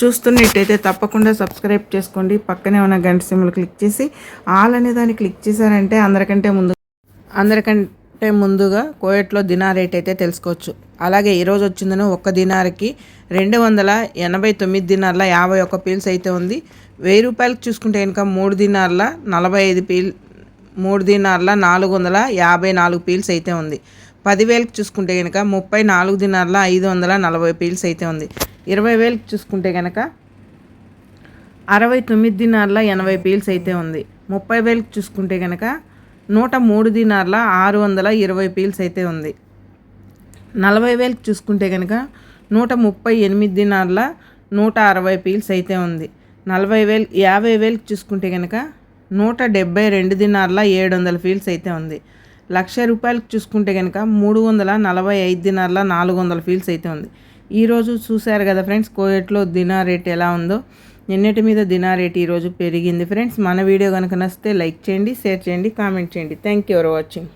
చూస్తున్నట్టయితే తప్పకుండా సబ్స్క్రైబ్ చేసుకోండి. పక్కనే ఉన్న గంట సింబల్ క్లిక్ చేసి ఆల్ అనే దాన్ని క్లిక్ చేశారంటే అందరికంటే ముందు అందరికంటే ముందుగా కోయట్లో దినార్ రేట్ అయితే తెలుసుకోవచ్చు. అలాగే ఈరోజు వచ్చిందని ఒక్క దినార్కి రెండు వందల ఎనభై తొమ్మిది దినార్ల యాభై ఒక్క పీల్స్ అయితే ఉంది. వెయ్యి రూపాయలకు చూసుకుంటే కనుక మూడు దినార్ల నలభై ఐదు పీల్ మూడు దినార్ల నాలుగు వందల యాభై నాలుగు పీల్స్ అయితే ఉంది. పదివేలకు చూసుకుంటే కనుక ముప్పై నాలుగు దినార్ల ఐదు వందల నలభై పీల్స్ అయితే ఉంది. ఇరవై వేలకు చూసుకుంటే కనుక అరవై తొమ్మిది దినార్ల ఎనభై పీల్స్ అయితే ఉంది. ముప్పై వేలకు చూసుకుంటే కనుక నూట మూడు దినార్ల ఆరు వందల ఇరవై పీల్స్ అయితే ఉంది. నలభై వేలకు చూసుకుంటే కనుక నూట ముప్పై ఎనిమిది దినార్ల నూట అరవై పీల్స్ అయితే ఉంది. నలభై వేలు యాభై వేలకు చూసుకుంటే కనుక నూట డెబ్బై రెండు దినార్ల ఏడు వందల ఫీల్స్ అయితే ఉంది. లక్ష రూపాయలకు చూసుకుంటే కనుక మూడు వందల నలభై ఐదు దినార్ల నాలుగు వందల ఫీల్స్ అయితే ఉంది. ఈరోజు చూశారు కదా ఫ్రెండ్స్ కోయట్లో దినా రేట్ ఎలా ఉందో. నిన్నటి మీద దినా రేట్ ఈరోజు పెరిగింది ఫ్రెండ్స్. మన వీడియో కనుక నచ్చితే లైక్ చేయండి షేర్ చేయండి కామెంట్ చేయండి. Thank you for watching